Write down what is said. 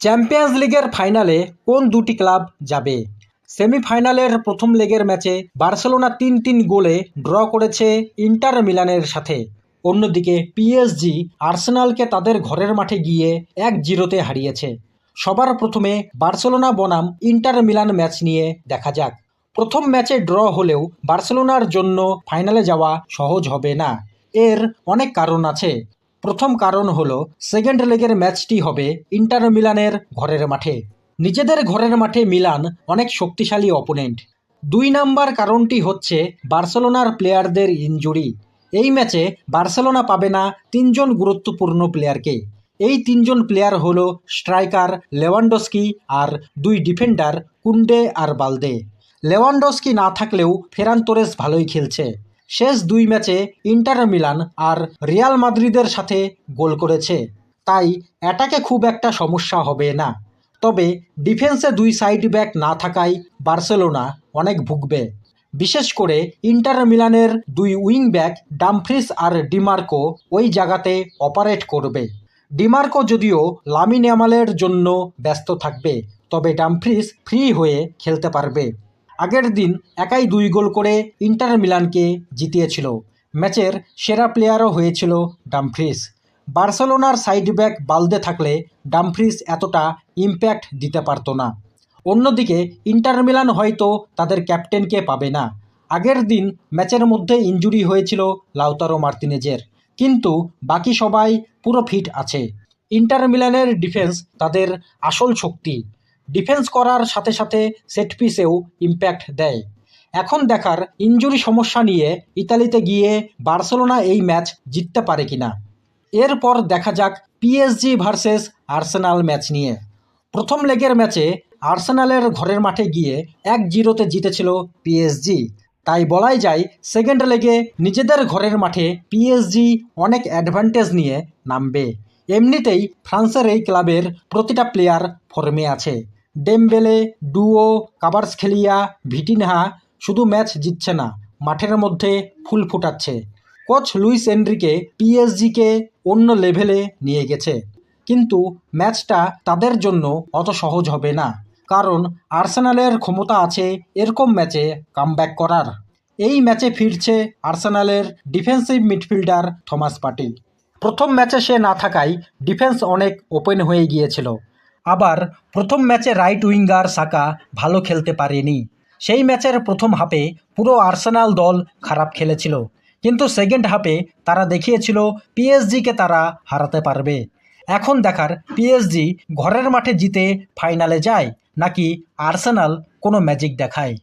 Champions লিগের ফাইনালে কোন দুটি ক্লাব যাবে? সেমিফাইনালের প্রথম লেগের ম্যাচে বার্সেলোনা তিন তিন গোলে ড্র করেছে ইন্টার মিলানের সাথে। অন্যদিকে পিএসজি আর্সেনালকে তাদের ঘরের মাঠে গিয়ে এক জিরোতে হারিয়েছে। সবার প্রথমে বার্সেলোনা বনাম ইন্টার মিলান ম্যাচ নিয়ে দেখা যাক। প্রথম ম্যাচে ড্র হলেও বার্সেলোনার জন্য ফাইনালে যাওয়া সহজ হবে না। এর অনেক কারণ আছে। প্রথম কারণ হলো সেকেন্ড লেগের ম্যাচটি হবে ইন্টার মিলানের ঘরের মাঠে। নিজেদের ঘরের মাঠে মিলান অনেক শক্তিশালী অপোনেন্ট দুই নাম্বার কারণটি হচ্ছে বার্সেলোনার প্লেয়ারদের ইনজুরি এই ম্যাচে বার্সেলোনা পাবে না তিনজন গুরুত্বপূর্ণ প্লেয়ারকে এই তিনজন প্লেয়ার হল স্ট্রাইকার লেওয়ান্ডস্কি আর দুই ডিফেন্ডার কুন্ডে আর বালদে লেওয়ান্ডস্কি না থাকলেও ফেরান তোরেস ভালোই খেলছে। শেষ দুই ম্যাচে ইন্টার মিলান আর রিয়াল মাদ্রিদের সাথে গোল করেছে। তাই অ্যাটাকে খুব একটা সমস্যা হবে না। তবে ডিফেন্সে দুই সাইড ব্যাক না থাকায় বার্সেলোনা অনেক ভুগবে। বিশেষ করে ইন্টার মিলানের দুই উইং ব্যাক ডামফ্রিস আর ডিমার্কো ওই জায়গাতে অপারেট করবে। ডিমার্কো যদিও লামিন ইয়ামালের জন্য ব্যস্ত থাকবে, তবে ডামফ্রিস ফ্রি হয়ে খেলতে পারবে। আগের দিন একাই দুই গোল করে ইন্টার মিলানকে জিতিয়েছিল। ম্যাচের সেরা প্লেয়ারও হয়েছিল ডামফ্রিস। বার্সেলোনার সাইড ব্যাক বালদে থাকলে ডামফ্রিস এতটা ইম্প্যাক্ট দিতে পারতো না। অন্যদিকে ইন্টার মিলান হয়তো তাদের ক্যাপ্টেনকে পাবে না। আগের দিন ম্যাচের মধ্যে ইঞ্জুরি হয়েছিল লাউতারো মার্তিনেজের। কিন্তু বাকি সবাই পুরো ফিট আছে। ইন্টার মিলানের ডিফেন্স তাদের আসল শক্তি। ডিফেন্স করার সাথে সাথে সেট পিসেও ইম্প্যাক্ট দেয়। এখন দেখার ইঞ্জুরি সমস্যা নিয়ে ইতালিতে গিয়ে বার্সেলোনা এই ম্যাচ জিততে পারে কিনা। এরপর দেখা যাক পিএসজি ভার্সেস আর্সেনাল ম্যাচ নিয়ে। প্রথম লেগের ম্যাচে আর্সেনালের ঘরের মাঠে গিয়ে এক জিরোতে জিতেছিল পিএসজি তাই বলাই যায় সেকেন্ড লেগে নিজেদের ঘরের মাঠে পিএসজি অনেক অ্যাডভান্টেজ নিয়ে নামবে। এমনিতেই ফ্রান্সের এই ক্লাবের প্রতিটা প্লেয়ার ফর্মে আছে। ডেমবেলে ডুও কাবার্সখেলিয়া, ভিটিনহা শুধু ম্যাচ জিতছে না, মাঠের মধ্যে ফুল ফুটাচ্ছে। কোচ লুইস এনরিকে পিএসজিকে অন্য লেভেলে নিয়ে গেছে। কিন্তু ম্যাচটা তাদের জন্য অত সহজ হবে না, কারণ আর্সেনালের ক্ষমতা আছে এরকম ম্যাচে কামব্যাক করার। এই ম্যাচে ফিরছে আর্সেনালের ডিফেন্সিভ মিডফিল্ডার থমাস পার্টি প্রথম ম্যাচে সে না থাকায় ডিফেন্স অনেক ওপেন হয়ে গিয়েছিল। আবার প্রথম ম্যাচে রাইট উইঙ্গার সাকা ভালো খেলতে পারেনি। সেই ম্যাচের প্রথম হাফে পুরো আর্সেনাল দল খারাপ খেলেছিল। কিন্তু সেকেন্ড হাফে তারা দেখিয়েছিল পিএসজিকে তারা হারাতে পারবে। এখন দেখার পিএসজি ঘরের মাঠে জিতে ফাইনালে যায় নাকি আর্সেনাল কোনো ম্যাজিক দেখায়।